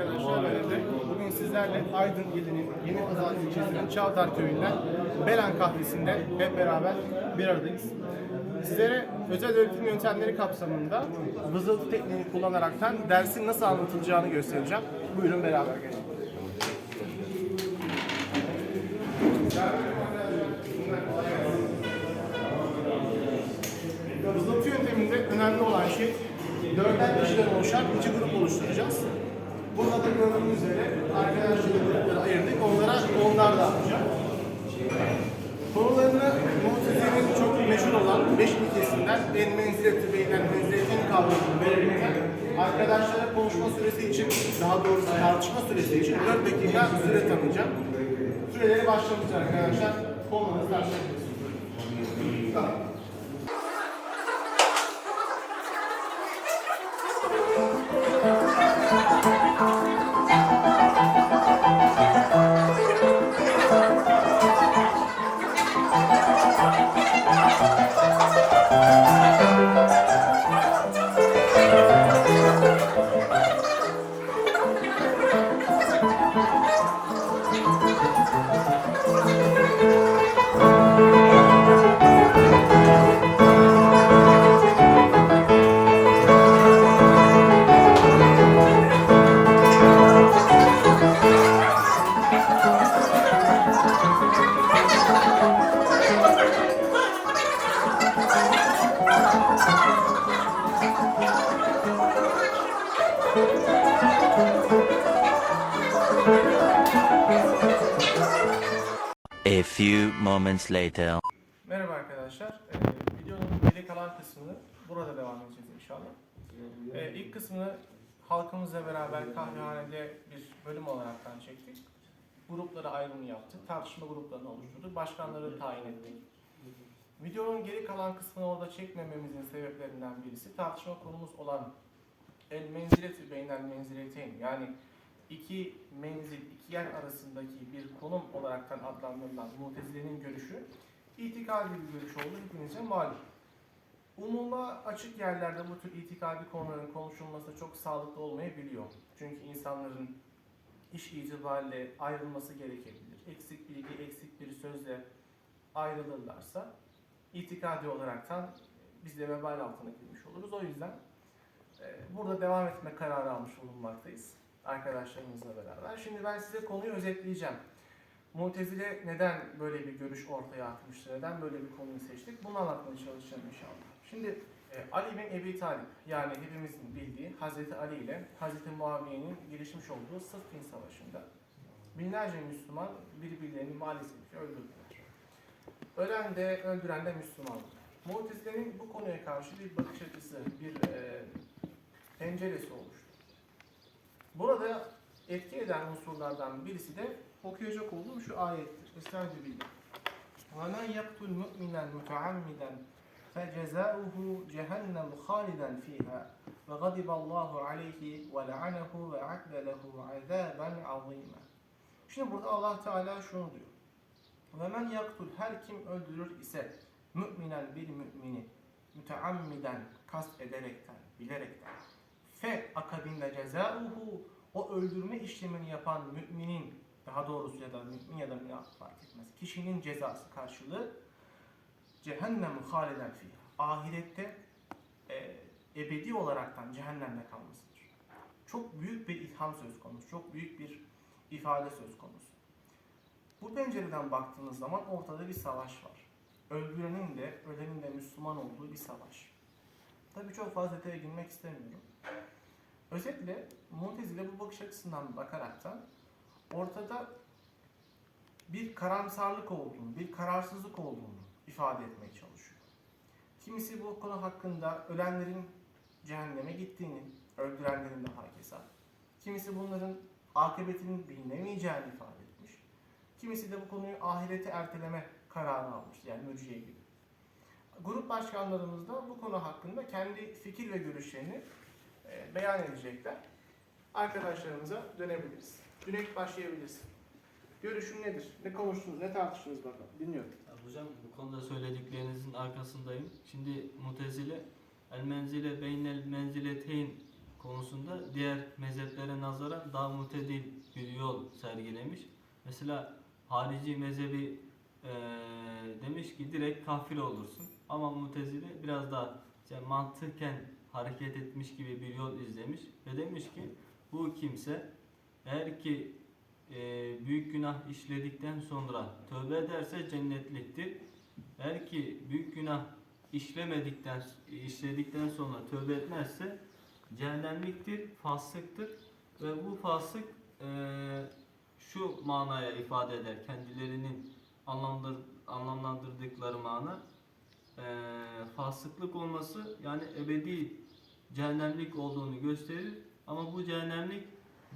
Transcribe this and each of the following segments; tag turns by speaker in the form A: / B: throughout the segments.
A: arkadaşlar. Ben bugün sizlerle Aydın ilinin Yeni Pazar ilçesinin Çavdar köyünden Belen kahvesinde hep beraber bir aradayız. Sizlere özel öğretim yöntemleri kapsamında vızıltı tekniğini kullanaraktan dersin nasıl anlatılacağını göstereceğim. Buyurun beraber gelin. Vızıltı yönteminde önemli olan şey dörder kişiden oluşan iki grup oluşturacağız. Burada da gördüğünüz üzere arkadaşları ayırdık. Onlara onlar da yapacak. Konularını Muhteze'nin çok meşhur olan 5 ilkesinden en menziletü beynen menziletin kavramını verirken arkadaşlara konuşma süresi için, daha doğrusu tartışma süresi için 4 dakika süre tanıyacağım. Süreleri başlamış arkadaşlar. Konularınızı tartışabilirsiniz. Tamam.
B: A few moments later.
A: Merhaba arkadaşlar. Ee, videonun geri kalan kısmını burada devam edeceğiz inşallah. Ee, ilk kısmını halkımızla beraber kahvehanede bir bölüm olaraktan çektik. Gruplara ayrım yaptık. Tartışma gruplarını oluşturduk. Başkanları tayin ettik. Videonun geri kalan kısmını orada çekmememizin sebeplerinden birisi tartışma konumuz olan el menziletü beynel menzileteyn yani iki menzil, iki yer arasındaki bir konum olaraktan adlandırılan Mutezile'nin görüşü itikadi bir görüş olduğu hepinize malum. Umuma açık yerlerde bu tür itikadi konuların konuşulması çok sağlıklı olmayabiliyor. Çünkü insanların iş itibariyle ayrılması gerekebilir. Eksik bilgi, eksik bir sözle ayrılırlarsa itikadi olaraktan biz de vebal altına girmiş oluruz. O yüzden e, burada devam etme kararı almış bulunmaktayız arkadaşlarımızla beraber. Şimdi ben size konuyu özetleyeceğim. Mutezile neden böyle bir görüş ortaya atmıştı, neden böyle bir konuyu seçtik bunu anlatmaya çalışacağım inşallah. Şimdi e, Ali bin Ebi Talip yani hepimizin bildiği Hazreti Ali ile Hazreti Muaviye'nin girişmiş olduğu Sıffin Savaşı'nda binlerce Müslüman birbirlerini maalesef öldürdüler. Ölen de öldüren de Müslümanlar. Mutezile'nin bu konuya karşı bir bakış açısı, bir e, penceresi oluştu. Burada etki eden unsurlardan birisi de okuyacak olduğum şu ayettir. Estaizu billah. وَمَنْ يَقْتُلْ مُؤْمِنًا مُتَعَمِّدًا فَجَزَاؤُهُ جَهَنَّمُ خَالِدًا فِيهَا وَغَضِبَ اللّٰهُ عَلَيْهِ وَلَعَنَهُ وَعَدَّ لَهُ عَذَابًا عَظِيمًا Şimdi burada Allah Teala şunu diyor. وَمَنْ يَقْتُلْ Her kim öldürür ise müminen bir mümini müteammiden kast ederekten, bilerekten fe akabinde cezauhu o öldürme işlemini yapan müminin daha doğrusu ya da mümin ya da münafık fark etmez. Kişinin cezası karşılığı cehennem haliden fiha. Ahirette e, ebedi olaraktan cehennemde kalmasıdır. Çok büyük bir itham söz konusu. Çok büyük bir ifade söz konusu. Bu pencereden baktığınız zaman ortada bir savaş var. Öldürenin de ölenin de Müslüman olduğu bir savaş. Tabii çok fazla detaya girmek istemiyorum. Özetle Mu'tezile bu bakış açısından bakaraktan ortada bir karamsarlık olduğunu, bir kararsızlık olduğunu ifade etmeye çalışıyor. Kimisi bu konu hakkında ölenlerin cehenneme gittiğini, öldürenlerin de hakeza. Kimisi bunların akıbetinin bilinemeyeceğini ifade etmiş. Kimisi de bu konuyu ahirete erteleme kararı almış. Yani mürciye gibi. Grup başkanlarımız da bu konu hakkında kendi fikir ve görüşlerini e, beyan edecekler. Arkadaşlarımıza dönebiliriz. Cüneyt başlayabilirsin. Görüşün nedir? Ne konuştunuz, ne tartıştınız bakalım. Dinliyorum.
C: Ya Hocam bu konuda söylediklerinizin arkasındayım. Şimdi mutezile el menzile beynel menzileteyn konusunda diğer mezheplere nazaran daha mutedil bir yol sergilemiş. Mesela harici mezhebi eee, demiş ki direkt kafir olursun. Ama mutezile biraz daha işte mantıken hareket etmiş gibi bir yol izlemiş ve demiş ki bu kimse eğer ki eee, büyük günah işledikten sonra tövbe ederse cennetliktir. Eğer ki büyük günah işlemedikten işledikten sonra tövbe etmezse cehennemliktir, fasıktır ve bu fasık eee, şu manaya ifade eder kendilerinin anlamdır, anlamlandırdıkları mana eee, fasıklık olması yani ebedi cehennemlik olduğunu gösterir ama bu cehennemlik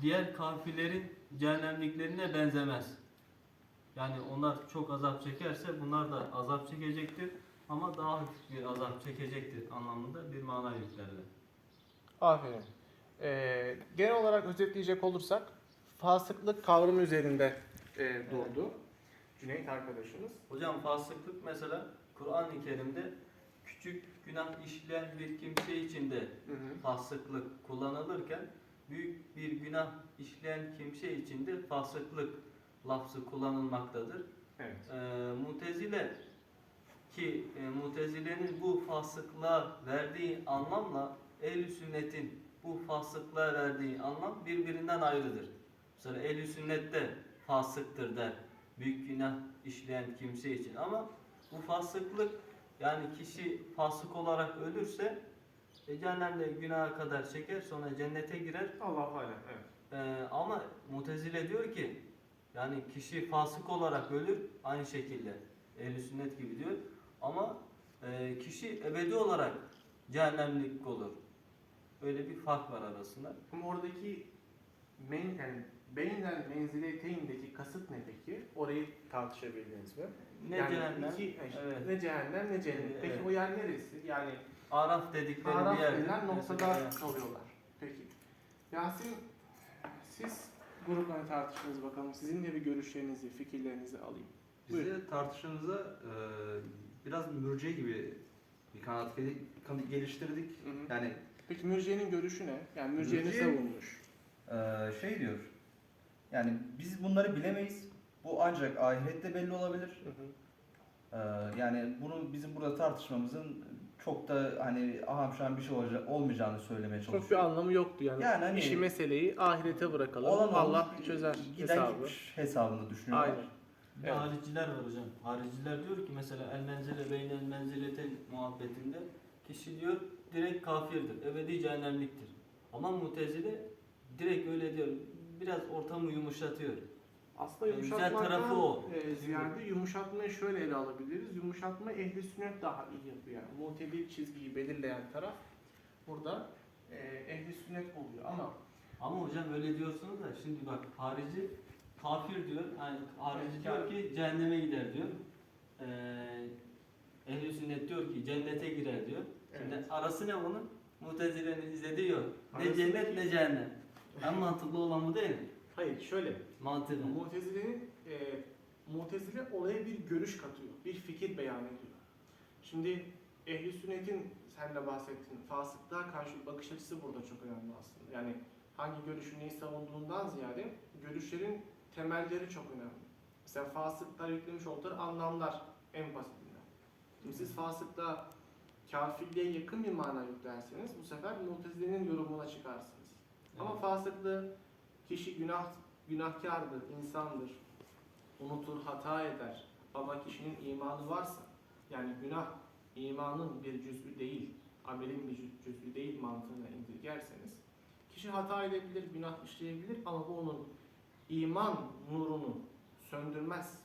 C: diğer kafirlerin cehennemliklerine benzemez. Yani onlar çok azap çekerse bunlar da azap çekecektir ama daha hafif bir azap çekecektir anlamında bir mana yüklerler.
A: Aferin. Ee, genel olarak özetleyecek olursak fasıklık kavramı üzerinde e, durdu. Cüneyt arkadaşımız.
C: Hocam fasıklık mesela Kur'an-ı Kerim'de küçük günah işleyen bir kimse için de
A: Hı hı.
C: fasıklık kullanılırken büyük bir günah işleyen kimse için de fasıklık lafzı kullanılmaktadır.
A: Evet.
C: Ee, mutezile ki e, mutezilenin bu fasıklığa verdiği anlamla ehl sünnetin bu fasıklığa verdiği anlam birbirinden ayrıdır. Mesela ehl sünnette fasıktır der. Büyük günah işleyen kimse için ama bu fasıklık yani kişi fasık olarak ölürse e, cehennemde günaha kadar çeker sonra cennete girer
A: Allah alem. Evet.
C: ee, ama Mutezile diyor ki yani kişi fasık olarak ölür aynı şekilde ehl sünnet gibi diyor ama e, kişi ebedi olarak cehennemlik olur. Öyle bir fark var arasında.
A: Ama oradaki men, yani beynel menzileteyindeki kasıt ne peki? Orayı tartışabildiniz mi?
C: Ne
A: yani
C: cehennem?
A: iki-
C: Evet.
A: Ne cehennem ne cennet. Peki
C: Evet.
A: o yer neresi? Yani
C: Araf dedikleri
A: Araf
C: bir yerde.
A: denilen noktada kalıyorlar. Peki. Yasin siz grupla tartıştınız bakalım. Sizin de bir görüşlerinizi, fikirlerinizi alayım.
D: Biz de tartışmamıza e, biraz mürce gibi bir kanat geliştirdik.
A: Hı hı.
D: Yani
A: Peki Mürciye'nin görüşü ne? Yani Mürciye ne
D: Mürciye-
A: savunmuş?
D: e, şey diyor. Yani biz bunları bilemeyiz. Bu ancak ahirette belli olabilir.
A: Hı hı.
D: E, yani bunu bizim burada tartışmamızın çok da hani aham şu an bir şey olacak, olmayacağını söylemeye
A: Çok bir anlamı yoktu yani.
D: Yani hani-
A: İşi meseleyi ahirete bırakalım.
D: Olan
A: Allah
D: olmuş,
A: çözer
D: giden
A: hesabı.
D: gitmiş hesabını düşünüyorlar.
A: Aynen. Evet.
C: hariciler var hocam. Hariciler diyor ki mesela el menzile beynel menzileten muhabbetinde kişi diyor direkt kafirdir. Ebedi cehennemliktir. Ama mutezile direkt öyle diyor. Biraz ortamı yumuşatıyor.
A: Aslında
C: Yani güzel
A: yumuşatmaktan
C: tarafı o.
A: e, ziyade yumuşatmayı şöyle ele alabiliriz. Yumuşatma ehli sünnet daha iyi yapıyor. Yani mutedil çizgiyi belirleyen taraf burada e, ehli sünnet oluyor ama
C: Ama hocam öyle diyorsunuz da şimdi bak harici kafir diyor. Yani harici
A: Evet,
C: diyor ki cehenneme gider diyor. Ee, Ehl-i sünnet diyor ki cennete girer diyor. Şimdi
A: Evet.
C: arası ne bunun? Mutezile'nin izlediği yol. Ne cennet ne cehennem. En mantıklı olan bu değil mi?
A: hayır şöyle
C: Mantıklı.
A: Mutezile'nin e, Mutezile olaya bir görüş katıyor, bir fikir beyan ediyor. Şimdi ehli sünnetin sen de bahsettin fasıklığa karşı bakış açısı burada çok önemli aslında. Yani hangi görüşün neyi savunduğundan ziyade görüşlerin temelleri çok önemli. Mesela fasıklar yüklemiş oldukları anlamlar en basitinden. Şimdi siz fasıkla kafirliğe yakın bir mana yüklerseniz bu sefer Mutezile'nin yorumuna çıkarsınız. Ama fasıklı kişi günah günahkardır, insandır. Unutur, hata eder. Ama kişinin imanı varsa, yani günah imanın bir cüz'ü değil, amelin bir cüz- cüz'ü değil mantığına indirgerseniz, kişi hata edebilir, günah işleyebilir ama bu onun iman nurunu söndürmez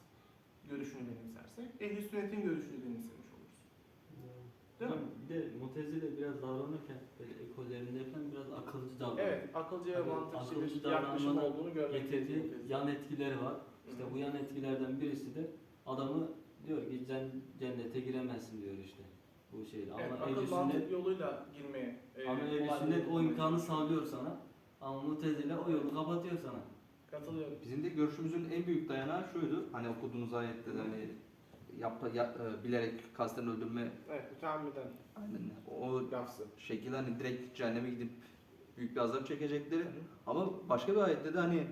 A: görüşünü benimsersek, ehl-i sünnetin görüşünü benimsemiş. Değil mi?
C: Bir de Mutezile biraz davranırken, böyle ekollerindeyken biraz akılcı davranıyor.
A: Evet, akılcı ve
C: Tabii,
A: mantıkçı
C: akılcı
A: bir yaklaşım
C: davranmanın
A: olduğunu görmekteyiz.
C: Getirdiği yan etkileri var. İşte
A: Hı
C: bu yan etkilerden birisi de adamı diyor ki cennete giremezsin diyor işte bu şeyle. Ama
A: Evet,
C: ehl
A: akıl
C: sünnet
A: yoluyla girmeye e,
C: ama ehl
A: kolay
C: sünnet o imkanı sağlıyor sana. Ama Mutezile o yolu kapatıyor sana.
A: Katılıyorum.
D: Bizim de görüşümüzün en büyük dayanağı şuydu. Hani okuduğunuz ayette de hani yapta, ya- e, bilerek kasten öldürme
A: Evet, müteammiden
D: aynen o
A: lafzı.
D: şekilde hani direkt cehenneme gidip Büyük bir azap çekecekleri. Ama başka bir ayette de hani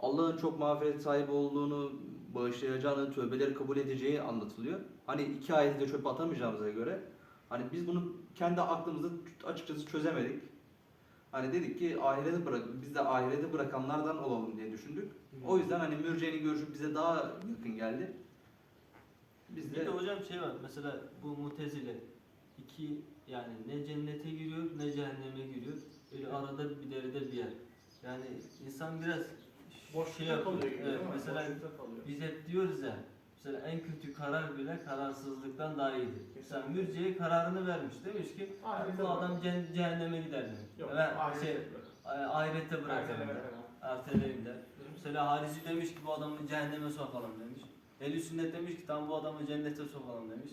D: Allah'ın çok mağfiret sahibi olduğunu, bağışlayacağını, tövbeleri kabul edeceği anlatılıyor. Hani iki ayeti de çöpe atamayacağımıza göre hani biz bunu kendi aklımızda açıkçası çözemedik. Hani dedik ki ahirete bırak, biz de ahirete bırakanlardan olalım diye düşündük. O yüzden hani mürciyenin görüşü bize daha yakın geldi. Biz
C: Bir de hocam şey var mesela bu mutezile iki yani ne cennete giriyor ne cehenneme giriyor. Böyle arada bir derede bir yer. Yani insan biraz
A: Boşlukta
C: şey yapıyor. Evet, mesela biz hep diyoruz ya mesela en kötü karar bile kararsızlıktan daha iyidir. Mesela mürciye kararını vermiş. Demiş ki
A: Ahirete
C: bu adam
A: bırak.
C: cen- cehenneme gider demiş.
A: Yok,
C: Ben
A: ahirete
C: şey,
A: bırak.
C: ahirette bırakalım.
A: Ahirete
C: der. Erteleyim der. Mesela harici demiş ki bu adamı cehenneme sokalım demiş. Ehl-i sünnet demiş ki tam bu adamı cennete sokalım demiş.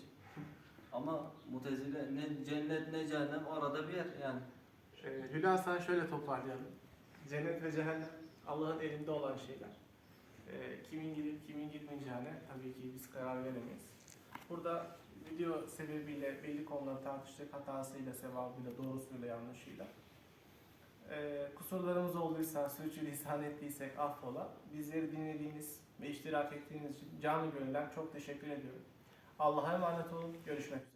C: Ama mutezile ne cennet ne cehennem arada bir yer yani.
A: Ee, Hülasa şöyle toparlayalım. Cennet ve cehennem Allah'ın elinde olan şeyler. Ee, kimin gidip kimin gitmeyeceğine tabii ki biz karar veremeyiz. Burada video sebebiyle belli konuları tartıştık. Hatasıyla, sevabıyla, doğrusuyla, yanlışıyla. Ee, kusurlarımız olduysa, sürçülisan ettiysek affola. Bizleri dinlediğiniz ve iştirak ettiğiniz için canı gönülden çok teşekkür ediyorum. Allah'a emanet olun. Görüşmek üzere.